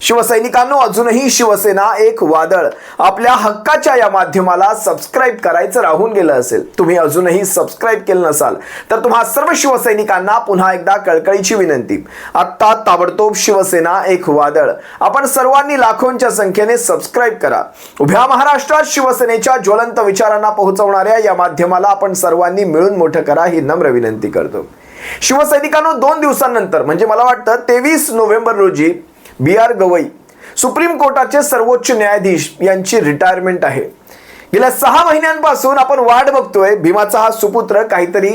शिवसैनिकांनो अजूनही शिवसेना एक वादळ. आपल्या हक्काच्या या माध्यमाला सबस्क्राईब करायचं राहून गेलं असेल. तुम्ही अजूनही सबस्क्राईब केलं नसाल तर तुम्हा सर्व शिवसैनिकांना पुन्हा एकदा कळकळीची विनंती. आत्ता ताबडतोब शिवसेना एक वादळ. आपण सर्वांनी लाखोंच्या संख्येने सबस्क्राईब करा. उभ्या महाराष्ट्रात शिवसेनेच्या ज्वलंत विचारांना पोहोचवणाऱ्या या माध्यमाला आपण सर्वांनी मिळून मोठं करा ही नम्र विनंती करतो. शिवसैनिकांनो दोन दिवसांनंतर म्हणजे मला वाटतं तेवीस नोव्हेंबर रोजी बी आर गवई सुप्रीम कोर्टाचे सर्वोच्च न्यायाधीश यांची रिटायरमेंट आहे. गेल्या सहा महिन्यांपासून आपण वाट बघतोय भीमाचा हा सुपुत्र काहीतरी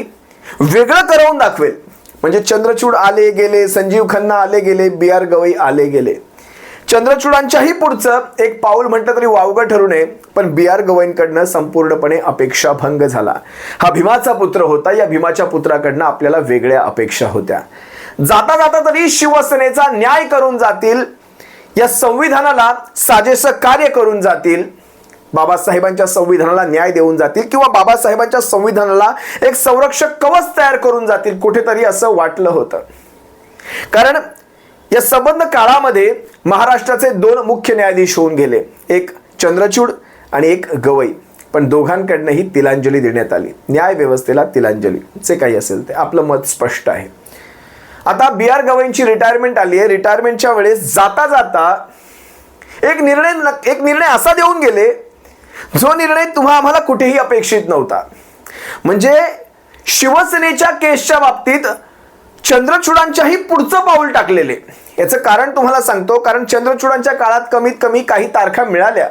वेगळं करवून दाखवेल. म्हणजे चंद्रचूड आले गेले संजीव खन्ना आले गेले बी आर गवई आले गेले. चंद्रचूडांच्याही पुढचं एक पाऊल म्हटलं तरी वावगं ठरू नये पण बी आर गवईंकडनं संपूर्णपणे अपेक्षा भंग झाला. हा भीमाचा पुत्र होता या भीमाच्या पुत्राकडनं आपल्याला वेगळ्या अपेक्षा होत्या. जाता जाता तरी शिवसेनेचा न्याय करून जातील. या संविधानाला साजेसं कार्य करून जातील. बाबासाहेबांच्या संविधानाला न्याय देऊन जातील किंवा बाबासाहेबांच्या संविधानाला एक संरक्षक कवच तयार करून जातील कुठेतरी असं वाटलं होतं. कारण या संबंध काळामध्ये महाराष्ट्राचे दोन मुख्य न्यायाधीश होऊन गेले. एक चंद्रचूड आणि एक गवई. पण दोघांकडनंही तिलांजली देण्यात आली. न्याय व्यवस्थेला तिलांजली. जे काही असेल ते. आपलं मत स्पष्ट आहे. आता बी आर गवईंची रिटायरमेंट आली आहे. रिटायरमेंटच्या वेळेस जाता जाता एक निर्णय एक निर्णय असा देऊन गेले जो निर्णय तुम्हा आम्हाला कुठेही अपेक्षित नव्हता. म्हणजे शिवसेनेच्या केसच्या बाबतीत चंद्रचूडांच्याही पुढचं पाऊल टाकलेले. याचं कारण तुम्हाला सांगतो कारण चंद्रचूडांच्या काळात कमीत कमी काही तारखा मिळाल्या.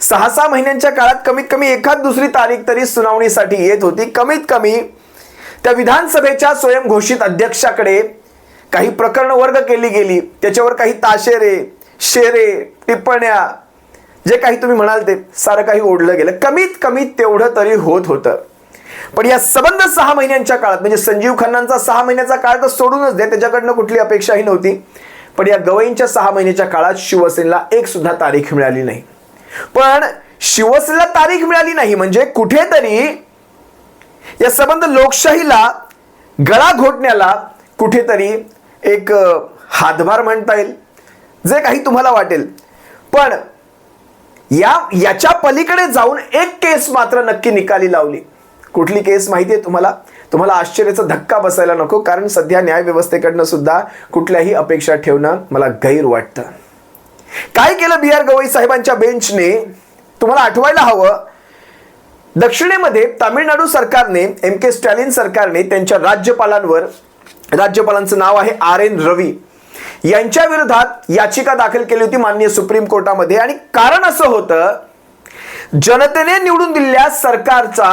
सहा सहा महिन्यांच्या काळात कमीत कमी एखाद दुसरी तारीख तरी सुनावणीसाठी येत होती. कमीत कमी त्या विधानसभेच्या स्वयंघोषित अध्यक्षाकडे काही प्रकरण वर्ग केली गेली. त्याच्यावर काही ताशेरे शेरे टिप्पण्या जे काही तुम्ही म्हणाल ते सारं काही ओढलं गेलं. कमीत कमी तेवढं तरी होत होतं. पण या सबंध सहा महिन्यांच्या काळात म्हणजे संजीव खन्नांचा सहा महिन्याचा काळ तर सोडूनच दे त्याच्याकडनं कुठली अपेक्षाही नव्हती. पण या गवईंच्या सहा महिन्याच्या काळात शिवसेनेला एक सुद्धा तारीख मिळाली नाही. पण शिवसेनेला तारीख मिळाली नाही म्हणजे कुठेतरी या संबंध लोकशाहीला गळा घोटण्याला कुठेतरी एक हातभार म्हणता येईल. जे काही तुम्हाला वाटेल. पण या याच्या पलीकडे जाऊन एक केस मात्र नक्की निकाली लावली. कुठली केस माहिती आहे तुम्हाला? तुम्हाला आश्चर्याचा धक्का बसायला नको कारण सध्या न्याय व्यवस्थेकडनं सुद्धा कुठल्याही अपेक्षा ठेवणं मला गैर वाटतं. काय केलं बी आर गवई साहेबांच्या बेंचने? तुम्हाला आठवायला हवं दक्षिणेमध्ये तामिळनाडू सरकारने एम के स्टॅलिन सरकारने त्यांच्या राज्यपालांवर राज्यपालांचं नाव आहे आर एन रवी. यांच्या विरोधात याचिका दाखल केली होती माननीय सुप्रीम कोर्टामध्ये आणि कारण असं होतं जनतेने निवडून दिलेल्या सरकारचा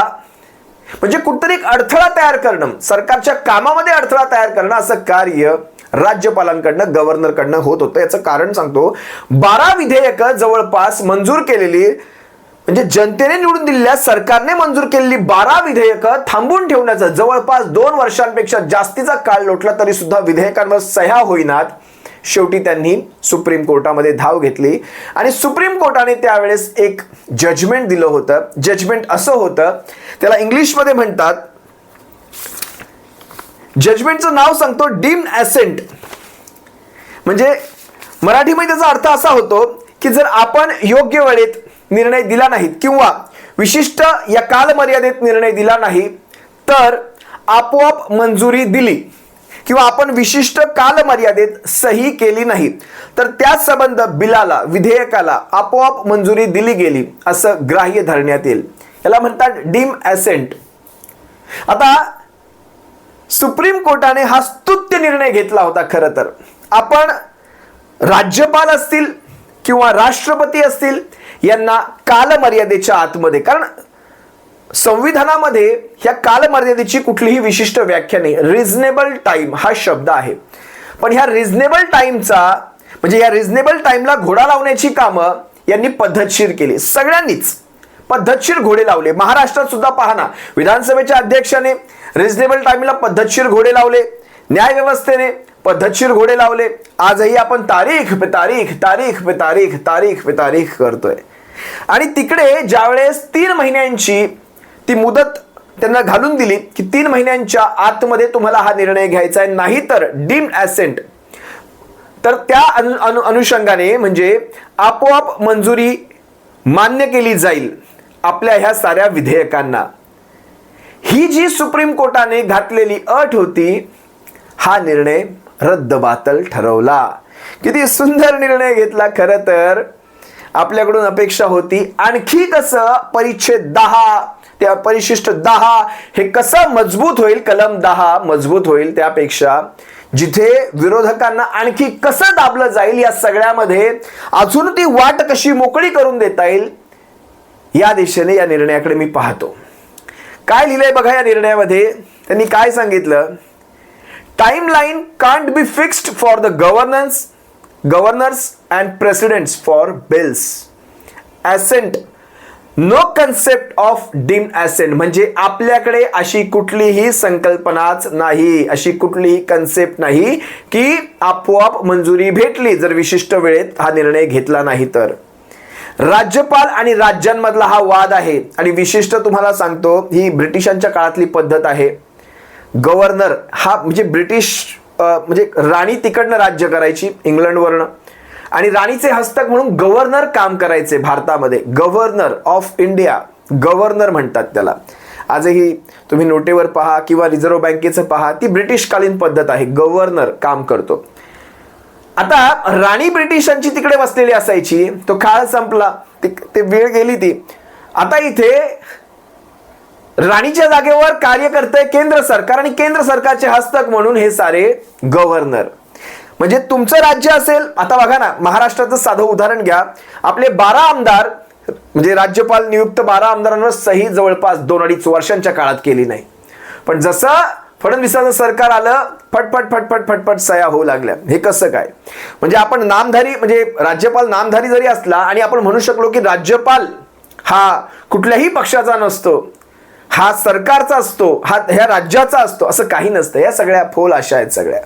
म्हणजे कुठतरी एक अडथळा तयार करणं सरकारच्या कामामध्ये अडथळा तयार करणं असं कार्य राज्यपालांकडनं गव्हर्नरकडनं होत होतं. याचं कारण सांगतो बारा विधेयकं जवळपास मंजूर केलेली म्हणजे जनतेने निवडून दिलेल्या सरकारने मंजूर केलेली बारा विधेयकं थांबून ठेवण्याचा जवळपास दोन वर्षांपेक्षा जास्तीचा काळ लोटला तरी सुद्धा विधेयकांवर सह्या होईनात. शेवटी त्यांनी सुप्रीम कोर्टामध्ये धाव घेतली. आणि सुप्रीम कोर्टाने त्यावेळेस एक जजमेंट दिलं होतं. जजमेंट असं होतं त्याला इंग्लिशमध्ये म्हणतात जजमेंटचं नाव सांगतो डीम ॲसेंट म्हणजे मराठीमध्ये त्याचा अर्थ असा होतो की जर आपण योग्य वेळेत निर्णय दिला नाहीत किंवा विशिष्ट या कालमर्यादेत निर्णय दिला नाही तर आपोआप मंजुरी दिली किंवा आपण विशिष्ट कालमर्यादेत सही केली नाही तर त्या संबंध बिलाला विधेयकाला आपोआप मंजुरी दिली गेली असं ग्राह्य धरण्यात येईल. याला म्हणतात डीम ॲसेंट. आता सुप्रीम कोर्टाने हा स्तुत्य निर्णय घेतला होता खरं तर. आपण राज्यपाल असतील किंवा राष्ट्रपती असतील यांना कालमर्यादेच्या आतमध्ये कारण संविधानामध्ये ह्या कालमर्यादेची कुठलीही विशिष्ट व्याख्या नाही. रिझनेबल टाईम हा शब्द आहे. पण ह्या रिझनेबल टाईमचा म्हणजे या रिझनेबल टाईमला घोडा लावण्याची कामं यांनी पद्धतशीर केली. सगळ्यांनीच पद्धतशीर घोडे लावले. महाराष्ट्रात सुद्धा पाहना विधानसभेच्या अध्यक्षाने रिझनेबल टाईमला पद्धतशीर घोडे लावले. न्याय व्यवस्थेने पद्धतशीर घोडे लावले. आजही आपण तारीख पे तारीख तारीख पे तारीख तारीख पे तारीख करतोय. आणि तिकडे ज्यावेळेस तीन महिन्यांची ती मुदत त्यांना घालून दिली की तीन महिन्यांच्या आतमध्ये तुम्हाला हा निर्णय घ्यायचा आहे नाही तर डीम ॲसेंट. तर त्या अनु अनु अनुषंगाने म्हणजे आपोआप मंजुरी मान्य केली जाईल आपल्या ह्या साऱ्या विधेयकांना. ही जी सुप्रीम कोर्टाने घातलेली अट होती हा निर्णय रद्दबातल ठरवला. किती सुंदर निर्णय घेतला खरं तर. आपल्याकडून अपेक्षा होती. आणखी कसं परिच्छेद दहा त्या परिशिष्ट दहा हे कसं मजबूत होईल कलम दहा मजबूत होईल त्यापेक्षा. जिथे विरोधकांना आणखी कसं दाबलं जाईल या सगळ्यामध्ये अजून ती वाट कशी मोकळी करून देता येईल या दिशेने या निर्णयाकडे मी पाहतो. काय लिहिलंय बघा या निर्णयामध्ये? त्यांनी काय सांगितलं? Timeline can't be fixed for the governance governors and presidents for bills. Assent no concept of deem assent म्हणजे आपल्याकडे अशी कुठलीही संकल्पनाच नाही. अशी कुठलीही कन्सेप्ट नाही की आपोआप मंजुरी भेटली जर विशिष्ट वेळेत हा निर्णय घेतला नाही तर. राज्यपाल आणि राज्यांमधला हा वाद आहे. आणि विशिष्ट तुम्हाला सांगतो ही ब्रिटिशांच्या काळातली पद्धत आहे. गव्हर्नर हा म्हणजे ब्रिटिश म्हणजे राणी तिकडनं राज्य करायची इंग्लंडवरनं. आणि राणीचे हस्तक म्हणून गव्हर्नर काम करायचे भारतामध्ये. गव्हर्नर ऑफ इंडिया गव्हर्नर म्हणतात त्याला. आजही तुम्ही नोटेवर पहा किंवा रिझर्व्ह बँकेचं पहा ती ब्रिटिशकालीन पद्धत आहे. गव्हर्नर काम करतो. आता राणी ब्रिटिशांची तिकडे बसलेली असायची तो काळ संपला. ते ते वेळ गेली ती. आता इथे राणीच्या जागेवर कार्य करतंय केंद्र सरकार आणि केंद्र सरकारचे हस्तक म्हणून हे सारे गव्हर्नर म्हणजे तुमचं राज्य असेल आता बघा ना महाराष्ट्राचं साधं उदाहरण घ्या. आपले बारा आमदार म्हणजे राज्यपाल नियुक्त बारा आमदारांवर सही जवळपास दोन अडीच वर्षांच्या काळात केली नाही. पण जसं फडणवीसाचं सरकार आलं फटफट फटफट फटफट सह्या होऊ लागल्या. हे कसं काय? म्हणजे आपण नामधारी म्हणजे राज्यपाल नामधारी जरी असला आणि आपण म्हणू शकलो की राज्यपाल हा कुठल्याही पक्षाचा नसतो हा सरकारचा असतो हा ह्या राज्याचा असतो असं काही नसतं. या सगळ्या फोल अशा आहेत सगळ्या.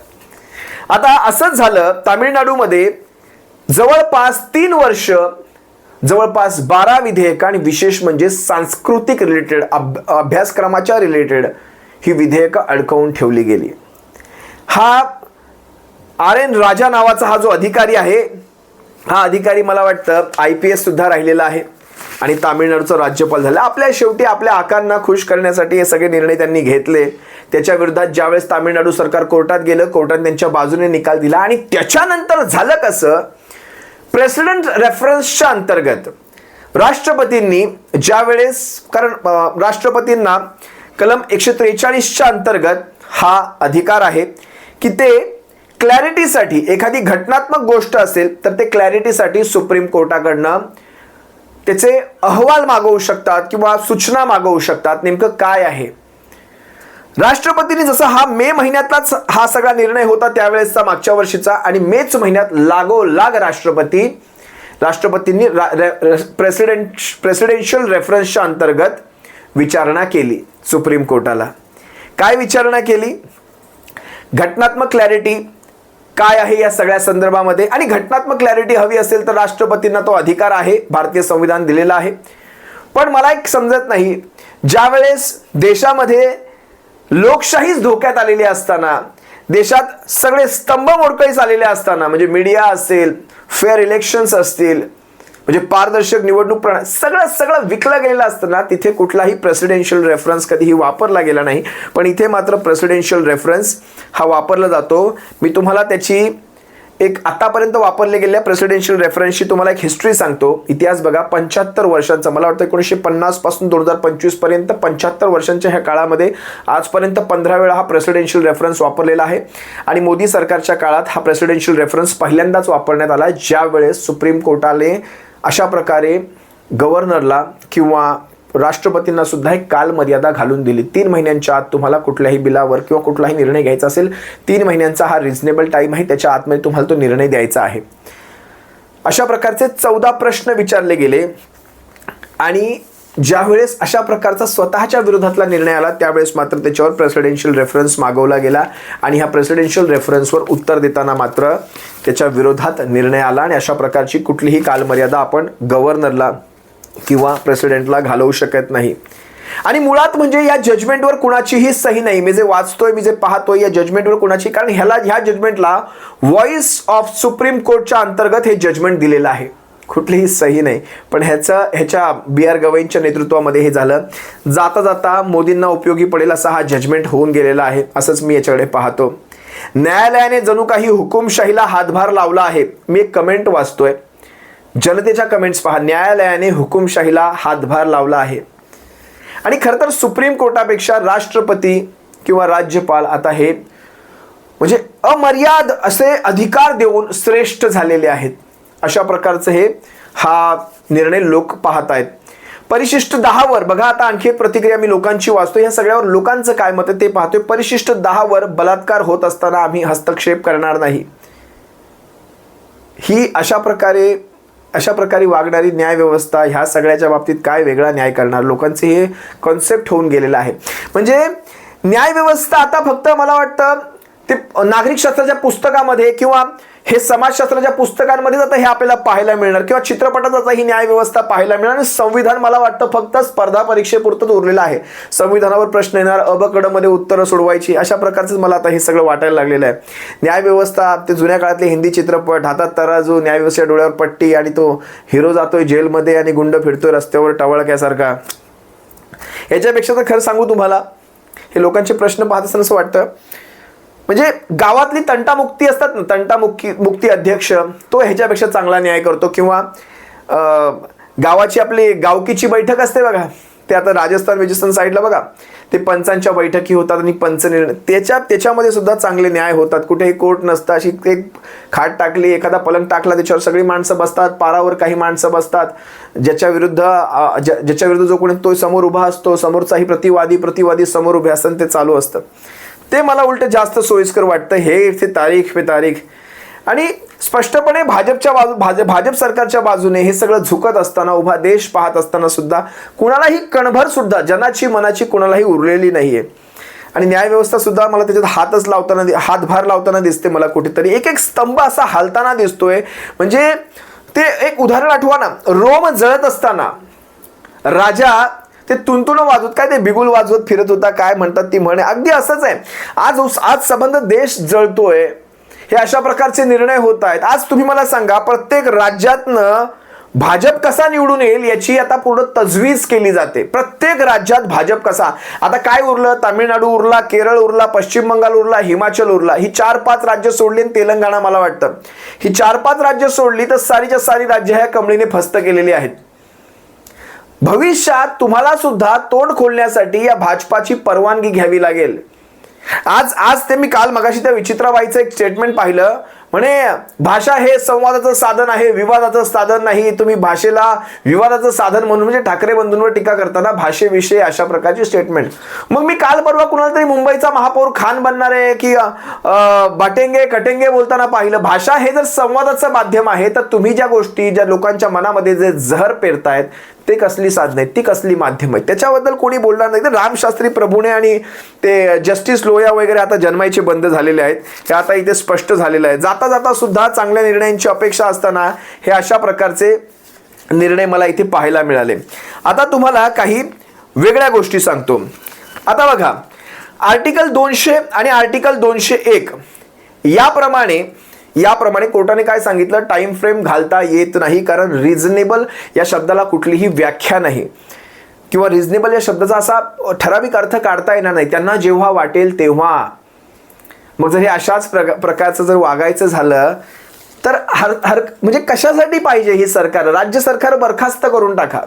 आता असंच झालं तामिळनाडूमध्ये जवळपास तीन वर्ष जवळपास बारा विधेयक आणि विशेष म्हणजे सांस्कृतिक रिलेटेड अभ्यासक्रमाच्या रिलेटेड ही विधेयकं अडकवून ठेवली गेली. हा आर एन राजा नावाचा हा जो अधिकारी आहे हा अधिकारी मला वाटतं आय पी एस सुद्धा राहिलेला आहे. आणि तामिळनाडूचं राज्यपाल झालं. आपल्या शेवटी आपल्या आकांना खुश करण्यासाठी हे सगळे निर्णय त्यांनी घेतले. त्याच्या विरोधात ज्यावेळेस तामिळनाडू सरकार कोर्टात गेलं कोर्टाने त्यांच्या बाजूने निकाल दिला आणि त्याच्यानंतर झालं कसं? प्रेसिडेंट रेफरन्सच्या अंतर्गत राष्ट्रपतींनी ज्यावेळेस कारण राष्ट्रपतींना कलम एकशे त्रेचाळीसच्या अंतर्गत हा अधिकार आहे की ते क्लॅरिटीसाठी एखादी घटनात्मक गोष्ट असेल तर ते क्लॅरिटीसाठी सुप्रीम कोर्टाकडनं त्याचे अहवाल मागवू शकतात किंवा सूचना मागवू शकतात. नेमकं काय आहे? राष्ट्रपतींनी जसा हा मे महिन्यातलाच हा सगळा निर्णय होता त्यावेळेसचा मागच्या वर्षीचा आणि मेच महिन्यात लागोलाग राष्ट्रपती. राष्ट्रपतींनी प्रेसिडेंट प्रेसिडेन्शियल रेफरन्सच्या अंतर्गत विचारणा केली सुप्रीम कोर्टाला. काय विचारणा केली? घटनात्मक क्लॅरिटी काय आहे या सगळ्या संदर्भामध्ये? आणि घटनात्मक क्लॅरिटी हवी असेल तर राष्ट्रपतींना तो अधिकार आहे भारतीय संविधान दिलेला आहे. पण मला एक समजत नाही ज्यावेळेस देशामध्ये लोकशाहीच धोक्यात आलेली असताना देशात सगळे स्तंभ मोडकळीस आलेले असताना म्हणजे मीडिया असेल फेअर इलेक्शन्स असतील म्हणजे पारदर्शक निवडणूक प्रणाली सगळं सगळं विकलं गेलेलं असताना तिथे कुठलाही प्रेसिडेन्शियल रेफरन्स कधीही वापरला गेला नाही. पण इथे मात्र प्रेसिडेन्शियल रेफरन्स हा वापरला जातो. मी तुम्हाला त्याची एक आतापर्यंत वापरले गेलेल्या प्रेसिडेन्शियल रेफरन्सची तुम्हाला एक हिस्ट्री सांगतो. इतिहास बघा पंच्याहत्तर वर्षांचा. मला वाटतं एकोणीसशे पन्नासपासून दोन हजार पंचवीसपर्यंत पंच्याहत्तर वर्षांच्या ह्या काळामध्ये आजपर्यंत पंधरा वेळा हा प्रेसिडेन्शियल रेफरन्स वापरलेला आहे. आणि मोदी सरकारच्या काळात हा प्रेसिडेन्शियल रेफरन्स पहिल्यांदाच वापरण्यात आला. ज्यावेळेस सुप्रीम कोर्टाने अशा प्रकारे गव्हर्नरला किंवा राष्ट्रपतींना सुद्धा एक कालमर्यादा घालून दिली. तीन महिन्यांच्या आत तुम्हाला कुठल्याही बिलावर किंवा कुठलाही निर्णय घ्यायचा असेल तीन महिन्यांचा हा रिझनेबल टाईम आहे. त्याच्या आतमध्ये तुम्हाला तो निर्णय द्यायचा आहे. अशा प्रकारचे चौदा प्रश्न विचारले गेले आणि ज्यावेळेस अशा प्रकारचा स्वतःच्या विरोधातला निर्णय आला त्यावेळेस मात्र त्याच्यावर प्रेसिडेन्शियल रेफरन्स मागवला गेला आणि ह्या प्रेसिडेन्शियल रेफरन्सवर उत्तर देताना मात्र त्याच्या विरोधात निर्णय आला आणि अशा प्रकारची कुठलीही कालमर्यादा आपण गव्हर्नरला किंवा प्रेसिडेंटला घालवू शकत नाही. आणि मुळात म्हणजे या जजमेंटवर कुणाचीही सही नाही. मी जे वाचतोय मी जे पाहतोय या जजमेंटवर कुणाची कारण ह्याला ह्या जजमेंटला व्हॉइस ऑफ सुप्रीम कोर्टच्या अंतर्गत हे जजमेंट दिलेलं आहे. कुठलीही सही नाही. पण ह्याचं ह्याच्या बी आर गवईंच्या नेतृत्वामध्ये हे झालं. जाता जाता मोदींना उपयोगी पडेल असा हा जजमेंट होऊन गेलेला आहे असंच मी याच्याकडे पाहतो. न्यायालयाने जणू काही हुकुमशाहीला हातभार लावला आहे. मी एक कमेंट वाचतोय. जनतेच्या कमेंट्स पहा. न्यायालयाने हुकुमशाहीला हातभार लावला आहे. आणि खरं तर सुप्रीम कोर्टापेक्षा राष्ट्रपती किंवा राज्यपाल आता हे म्हणजे अमर्याद असे अधिकार देऊन श्रेष्ठ झालेले आहेत. अशा प्रकारचं हे हा निर्णय लोक पाहत आहेत. परिशिष्ट दहावर बघा आता आणखी एक प्रतिक्रिया मी लोकांची वाचतो या सगळ्यावर लोकांचं काय मत आहे ते पाहतोय. परिशिष्ट दहावर बलात्कार होत असताना आम्ही हस्तक्षेप करणार नाही. ही अशा प्रकारे अशा प्रकारे वागणारी न्यायव्यवस्था ह्या सगळ्याच्या बाबतीत काय वेगळा न्याय करणार? लोकांचे हे कॉन्सेप्ट होऊन गेलेलं आहे. म्हणजे न्यायव्यवस्था आता फक्त मला वाटतं ते नागरिक शास्त्राच्या पुस्तकामध्ये किंवा हे समाजशास्त्राच्या पुस्तकांमध्येच आता हे आपल्याला पाहायला मिळणार. किंवा चित्रपटात आता ही न्यायव्यवस्था पाहायला मिळणार. आणि संविधान मला वाटतं फक्त स्पर्धा परीक्षेपुरतंच उरलेलं आहे. संविधानावर प्रश्न येणार अबकडमध्ये उत्तरं सोडवायची. अशा प्रकारचंच मला आता हे सगळं वाटायला लागलेलं आहे. न्यायव्यवस्था ते जुन्या काळातले हिंदी चित्रपट हातात तराजू न्यायव्यवस्था डोळ्यावर पट्टी आणि तो हिरो जातोय जेलमध्ये आणि गुंड फिरतोय रस्त्यावर टवळक्यासारखा. याच्यापेक्षा तर खरं सांगू तुम्हाला हे लोकांचे प्रश्न पाहत असताना असं वाटतं म्हणजे गावातली तंटामुक्ती असतात ना तंटामुक्ती मुक्ती अध्यक्ष तो ह्याच्यापेक्षा चांगला न्याय करतो. किंवा गावाची आपली गावकीची बैठक असते बघा ते आता राजस्थान वेजिस्तान साईडला बघा ते पंचांच्या बैठकी होतात आणि पंच निर्णय त्याच्या त्याच्यामध्ये सुद्धा चांगले न्याय होतात. कुठेही कोर्ट नसतं अशी एक खाट टाकली एखादा पलंग टाकला त्याच्यावर सगळी माणसं बसतात पारावर काही माणसं बसतात. ज्याच्या विरुद्ध ज्या- ज्याच्या विरुद्ध जो कोणी तो समोर उभा असतो समोरचाही प्रतिवादी प्रतिवादी समोर उभे असतात ते चालू असतं. ते मला उलट जास्त सोयीस्कर वाटतं. हे इथे तारीख पे तारीख. आणि स्पष्टपणे भाजपच्या बाजू भाज भाजप सरकारच्या बाजूने हे सगळं झुकत असताना उभा देश पाहत असताना सुद्धा कुणालाही कणभर सुद्धा जनाची मनाची कुणालाही उरलेली नाहीये. आणि न्यायव्यवस्था सुद्धा मला त्याच्यात हातच लावताना हातभार लावताना दिसते मला कुठेतरी. एक एक स्तंभ असा हालताना दिसतोय. म्हणजे ते एक उदाहरण आठवा ना. रोम जळत असताना राजा ते तुंतुण वाजवत काय ते बिगुल वाजवत फिरत होता काय म्हणतात ती म्हणे. अगदी असंच आहे. आज आज संबंध देश जळतोय. हे अशा प्रकारचे निर्णय होत आहेत. आज तुम्ही मला सांगा प्रत्येक राज्यातनं भाजप कसा निवडून येईल याची आता पूर्ण तजवीज केली जाते. प्रत्येक राज्यात भाजप कसा? आता काय उरलं? तामिळनाडू उरला केरळ उरला पश्चिम बंगाल उरला हिमाचल उरला. ही चार पाच राज्य सोडली आणि तेलंगणा मला वाटतं. ही चार पाच राज्य सोडली तर सारीच्या सारी राज्य ह्या कमळीने फस्त केलेली आहेत. भविष्यात तुम्हाला सुद्धा तोंड खोलण्यासाठी या भाजपाची परवानगी घ्यावी लागेल. आज आज ते मी काल मगाशी त्या विचित्राबाईचं एक स्टेटमेंट पाहिलं. म्हणे भाषा हे संवादाचं साधन आहे विवादाचं साधन नाही. तुम्ही भाषेला विवादाचं साधन म्हणून म्हणजे ठाकरे बंधूंवर टीका करताना भाषेविषयी अशा प्रकारची स्टेटमेंट मग मी काल परवा कुणाला तरी मुंबईचा महापौर खान बनणार आहे की बाटेंगे कटेंगे बोलताना पाहिलं भाषा हे जर संवादाचं माध्यम आहे तर तुम्ही ज्या गोष्टी ज्या लोकांच्या मनामध्ये जे जहर पेरतायत ते कसली साधनं आहेत ती कसली माध्यम आहेत? त्याच्याबद्दल कोणी बोलणार नाही. तर रामशास्त्री प्रभूने आणि ते जस्टिस लोया वगैरे आता जन्मायचे बंद झालेले आहेत. हे आता इथे स्पष्ट झालेलं आहे. जाता जाता सुद्धा चांगल्या निर्णयांची अपेक्षा असताना हे अशा प्रकारचे निर्णय मला इथे पाहायला मिळाले. आता तुम्हाला काही वेगळ्या गोष्टी सांगतो. आता बघा आर्टिकल दोनशे आणि आर्टिकल दोनशे एक याप्रमाणे याप्रमाणे कोर्टाने काय सांगितलं? टाइम फ्रेम घालता येत नाही कारण रिझनेबल या शब्दाला कुठलीही व्याख्या नाही. किंवा रिझनेबल या शब्दाचा असा ठराविक अर्थ काढता येणार नाही. त्यांना जेव्हा वाटेल तेव्हा. मग जर हे अशाच प्रका प्रकारचं जर वागायचं झालं तर हर हर म्हणजे कशासाठी पाहिजे ही सरकार? राज्य सरकार बरखास्त करून टाका.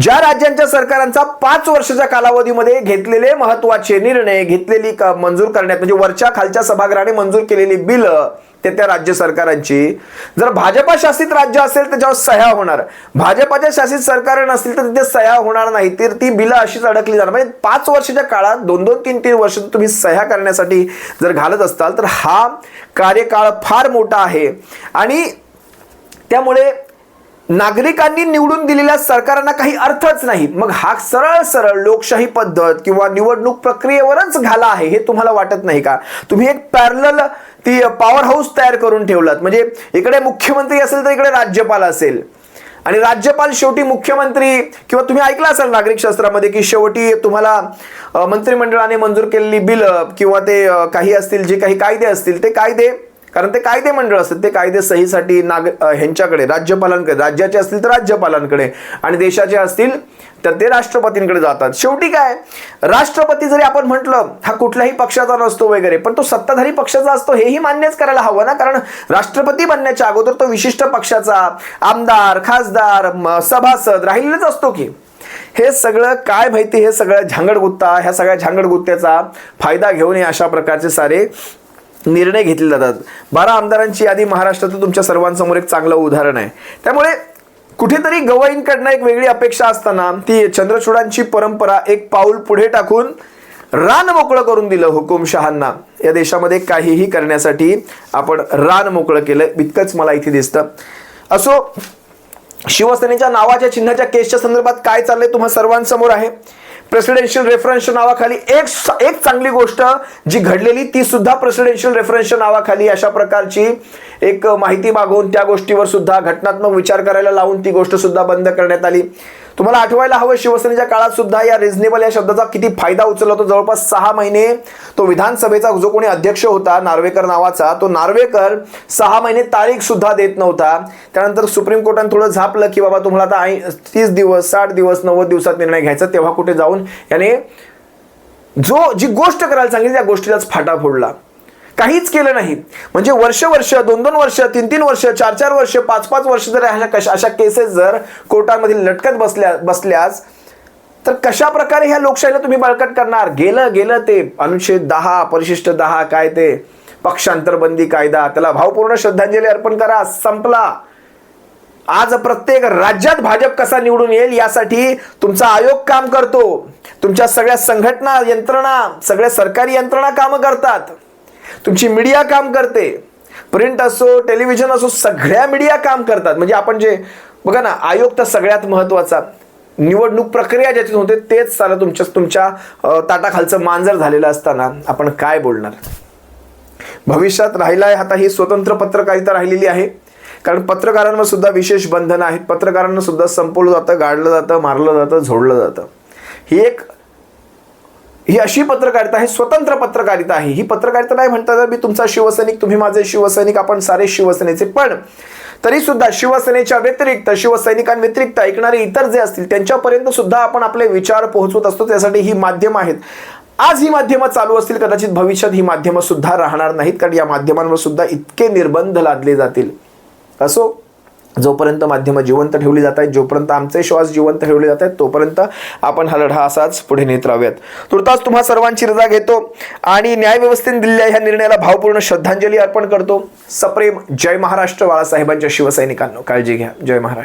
ज्या राज्यांच्या सरकारांचा पाच वर्षाच्या कालावधीमध्ये घेतलेले महत्त्वाचे निर्णय घेतलेली मंजूर करण्यात म्हणजे वरच्या खालच्या सभागृहाने मंजूर केलेली बिलं ते त्या राज्य सरकारांची. जर भाजपा शासित राज्य असेल तर त्याच्यावर सह्या होणार. भाजपाच्या शासित सरकार नसतील तर तिथे सह्या होणार नाही. तर ती बिलं अशीच अडकली जाणार. म्हणजे पाच वर्षाच्या काळात दोन दोन तीन तीन वर्ष तुम्ही सह्या करण्यासाठी जर घालत असताल तर हा कार्यकाळ फार मोठा आहे. आणि त्यामुळे नागरिकांनी निवडून दिलेल्या सरकारांना काही अर्थच नाही. मग हा सरळ सरळ लोकशाही पद्धत किंवा निवडणूक प्रक्रियेवरच घाला आहे हे तुम्हाला वाटत नाही का? तुम्ही एक पॅरल ती पॉवर हाऊस तयार करून ठेवलात. म्हणजे इकडे मुख्यमंत्री असेल तर इकडे राज्यपाल असेल. आणि राज्यपाल शेवटी मुख्यमंत्री किंवा तुम्ही ऐकलं असाल नागरिक शास्त्रामध्ये की शेवटी तुम्हाला मंत्रिमंडळाने मंजूर केलेली बिल किंवा ते काही असतील जे काही कायदे असतील ते कायदे कारण ते कायदे मंडळ असतात ते कायदे सहीसाठी नाग ह्यांच्याकडे राज्यपालांकडे राज्याचे असतील तर राज्यपालांकडे आणि देशाचे असतील तर ते राष्ट्रपतींकडे जातात. शेवटी काय? राष्ट्रपती जरी आपण म्हटलं हा कुठल्याही पक्षाचा नसतो वगैरे पण तो सत्ताधारी पक्षाचा असतो हेही मान्यच करायला हवं ना? कारण राष्ट्रपती बनण्याच्या अगोदर तो विशिष्ट पक्षाचा आमदार खासदार सभासद राहिलेलाच असतो की. हे सगळं काय माहिती? हे सगळं झांगडगुत्ता ह्या सगळ्या झांगडगुत्त्याचा फायदा घेऊन हे अशा प्रकारचे सारे निर्णय घेतले जातात. बारा आमदारांची यादी महाराष्ट्राचं तुमच्या सर्वांसमोर एक चांगलं उदाहरण आहे. त्यामुळे कुठेतरी गवईंकडनं एक वेगळी अपेक्षा असताना ती चंद्रचूडांची परंपरा एक पाऊल पुढे टाकून रान मोकळं करून दिलं हुकुमशहांना या देशामध्ये काहीही करण्यासाठी आपण रान मोकळं केलं. इतकंच मला इथे दिसतं. असो शिवसेनेच्या नावाच्या चिन्हाच्या केसच्या संदर्भात काय चाललंय तुम्हा सर्वांसमोर आहे? प्रेसिडेन्शियल रेफरन्सच्या नावाखाली एक एक चांगली गोष्ट जी घडलेली ती सुद्धा प्रेसिडेन्शियल रेफरन्सच्या नावाखाली अशा प्रकारची एक माहिती मागवून त्या गोष्टीवर सुद्धा घटनात्मक विचार करायला लावून ती गोष्ट सुद्धा बंद करण्यात आली. तुम्हाला आठवायला हवं शिवसेनेच्या काळात सुद्धा या रिझनेबल या शब्दाचा किती फायदा उचलला होता. जवळपास सहा महिने तो विधानसभेचा जो कोणी अध्यक्ष होता नार्वेकर नावाचा तो नार्वेकर सहा महिने तारीख सुद्धा देत नव्हता. त्यानंतर सुप्रीम कोर्टाने थोडं झापलं की बाबा तुम्हाला आता ऐं- तीस दिवस साठ दिवस नव्वद दिवसात निर्णय घ्यायचा तेव्हा कुठे जाऊन याने जो जी गोष्ट करायला सांगितली त्या गोष्टीलाच फाटा फोडला. काहीच केलं नाही. म्हणजे वर्ष वर्ष दोन दोन वर्ष तीन तीन वर्ष चार चार वर्ष पाच पाच वर्ष जर अशा कशा अशा केसेस जर कोर्टामधील लटकत बसल्या बसल्यास तर कशा प्रकारे ह्या लोकशाहीला तुम्ही बळकट करणार? गेलं गेलं ते. अनुच्छेद दहा परिशिष्ट दहा काय ते? पक्षांतरबंदी कायदा. त्याला भावपूर्ण श्रद्धांजली अर्पण करा. संपला. आज प्रत्येक राज्यात भाजप कसा निवडून येईल यासाठी तुमचा आयोग काम करतो. तुमच्या सगळ्या संघटना यंत्रणा सगळ्या सरकारी यंत्रणा कामं करतात. तुमची मीडिया काम करते. प्रिंट असो टेलिव्हिजन असो सगळ्या मीडिया काम करतात. म्हणजे आपण जे बघा ना आयोग तर सगळ्यात महत्त्वाचा. निवडणूक प्रक्रिया ज्याच्यात होते तेच सारं तुमच्या तुमच्या ताटाखालचं मांजर झालेलं असताना आपण काय बोलणार? भविष्यात राहिलाय आता ही स्वतंत्र पत्रकारिता राहिलेली आहे. कारण पत्रकारांवर सुद्धा विशेष बंधनं आहेत. पत्रकारांना सुद्धा संपवलं जातं गाडलं जातं मारलं जातं झोडलं जातं. ही एक ही अशी पत्रकारिता आहे स्वतंत्र पत्रकारिता आहे. ही पत्रकारिता नाही म्हणता तर मी तुमचा शिवसैनिक तुम्ही माझे शिवसैनिक आपण सारे शिवसेनेचे. पण तरी सुद्धा शिवसेनेच्या व्यतिरिक्त शिवसैनिकांव्यतिरिक्त ऐकणारे इतर जे असतील त्यांच्यापर्यंत सुद्धा आपण आपले विचार पोहोचवत असतो. त्यासाठी ही माध्यमं आहेत. आज ही माध्यमं चालू असतील कदाचित भविष्यात ही माध्यमं सुद्धा राहणार नाहीत कारण या माध्यमांवर सुद्धा इतके निर्बंध लादले जातील. असो? जोपर्यंत माध्यमं जिवंत ठेवली जात आहेत जोपर्यंत आमचे श्वास जिवंत ठेवले जात आहेत तोपर्यंत आपण हा लढा असाच पुढे नेत राहूयात. तुर्तास तुम्हा सर्वांची रजा घेतो आणि न्यायव्यवस्थेने दिलेल्या ह्या निर्णयाला भावपूर्ण श्रद्धांजली अर्पण करतो. सप्रेम जय महाराष्ट्र बाळासाहेबांच्या शिवसैनिकांनो काळजी घ्या. जय महाराष्ट्र.